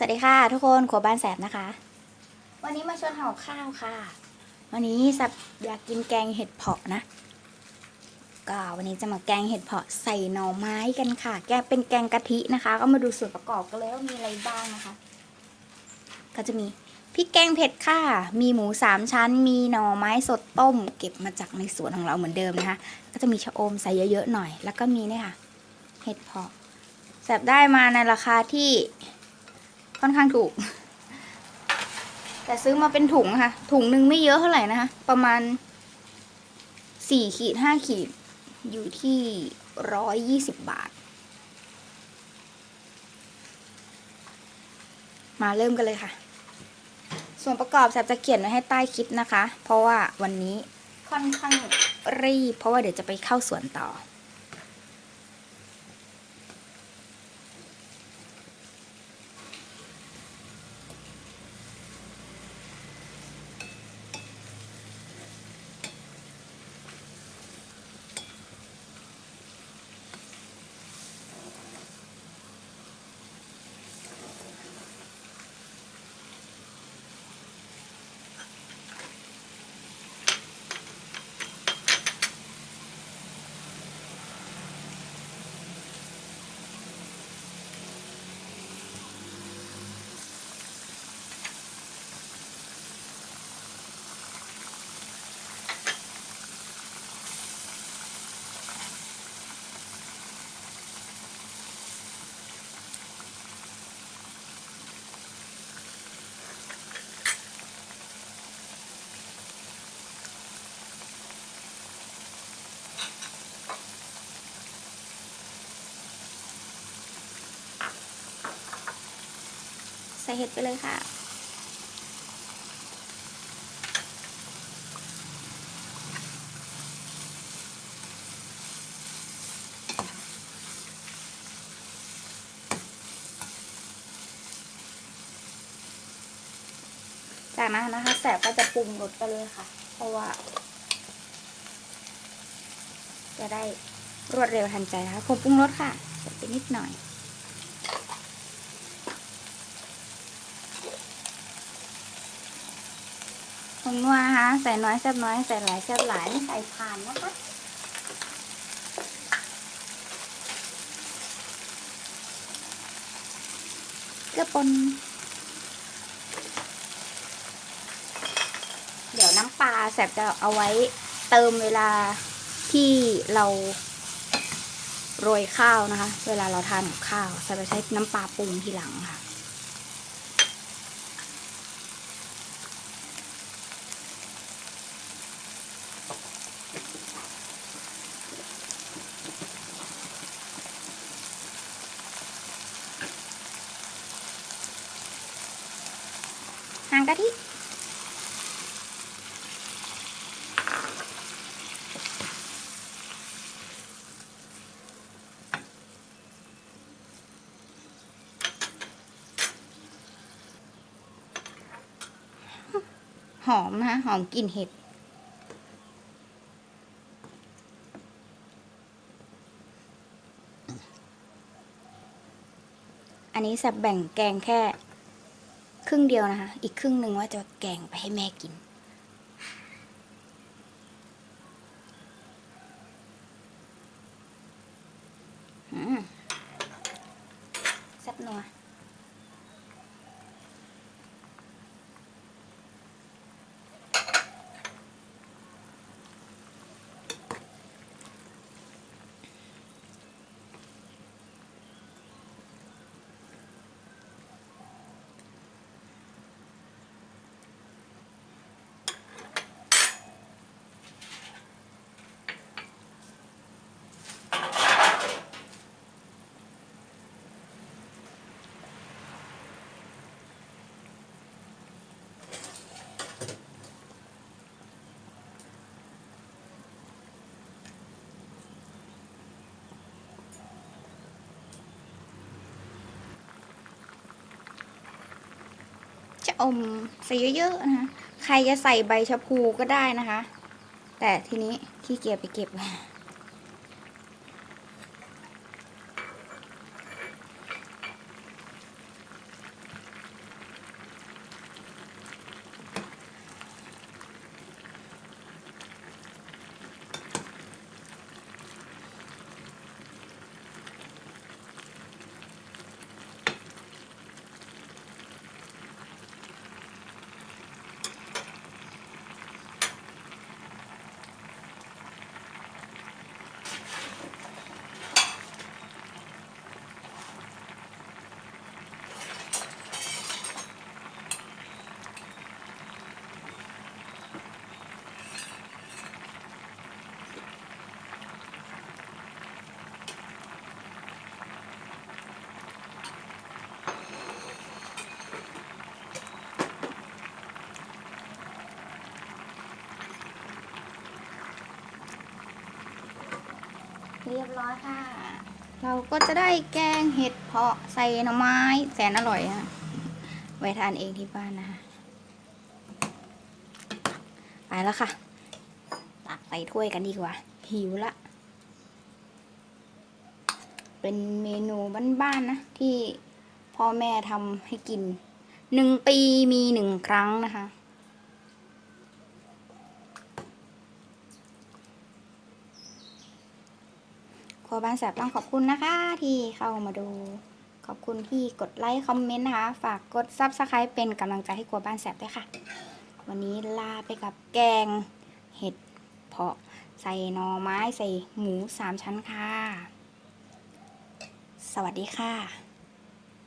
สวัสดีค่ะ ทุกคนครัวบ้านแสบนะคะ วันนี้มาชวนห่อข้าวค่ะ วันนี้แสบอยากกินแกงเห็ดเผาะนะ ก็วันนี้จะมาแกงเห็ดเผาะใส่หน่อไม้กันค่ะ แกงเป็นแกงกะทินะคะ ก็มาดูส่วนประกอบกันเลยว่ามีอะไรบ้างนะคะ ก็จะมีพริกแกงเผ็ดค่ะ มีหมูสามชั้น มีหน่อไม้สดต้ม เก็บมาจากในสวนของเราเหมือนเดิมนะคะ ก็จะมีชะอมใส่เยอะๆหน่อย แล้วก็มีเนี่ยค่ะ เห็ดเผาะแสบได้มาในราคาที่ ค่อนข้างถูก แต่ซื้อมาเป็นถุงค่ะ ถุงหนึ่งไม่เยอะเท่าไหร่นะคะ ประมาณสี่ขีดห้าขีด อยู่ที่ร้อยยี่สิบบาท มาเริ่มกันเลยค่ะ ส่วนประกอบแสบจะเขียนไว้ให้ใต้คลิปนะคะ เพราะว่าวันนี้ค่อนข้างรีบ เพราะว่าเดี๋ยวจะไปเข้าสวนต่อ ส่เห็ดไปเลยค่ะ จากนั้นนะคะแสบก็จะปรุงรสไปเลยค่ะ เพราะว่า จะได้รวดเร็วทันใจนะคะผมปรุงรสค่ะใส่ไปนิดหน่อย งนัวนะคะใส่น้อยแซ่บน้อยใส่หลายแซ่บหลายใส่ผ่านนะคะเกลือป่นเดี๋ยวน้ำปลาแสบจะเอาไว้เติมเวลาที่เราโรยข้าวนะคะ เวลาเราทานกับข้าวแสบจะใช้น้ำปลาปรุงทีหลังค่ะ กะทิหอมนะคะหอมกลิ่นเห็ด อันนี้สับแบ่งแกงแค่ ครึ่งเดียวนะคะ อีกครึ่งหนึ่งว่าจะแกงไปให้แม่กิน อืมแซ่บนัว อมใส่เยอะๆนะคะใครจะใส่ใบชะพูก็ได้นะคะ แต่ทีนี้ขี้เกียจไปเก็บ เรียบร้อยค่ะ เราก็จะได้แกงเห็ดเพาะใส่หน่อไม้แสนอร่อยค่ะไว้ทานเองที่บ้านนะคะ ไปแล้วค่ะ ตักใส่ถ้วยกันดีกว่า หิวละ เป็นเมนูบ้านๆนะที่พ่อแม่ทำให้กินหนึ่งปีมีหนึ่งครั้งนะคะ ครัวบ้านแสบต้องขอบคุณนะคะ ที่เข้ามาดู ขอบคุณที่กดไลค์คอมเมนต์นะคะ ฝากกดซับสไครป์เป็นกำลังใจให้ครัวบ้านแสบด้วยค่ะ วันนี้ลาไปกับแกงเห็ดเพาะใส่หน่อไม้ใส่หมูสามชั้นค่ะ สวัสดีค่ะ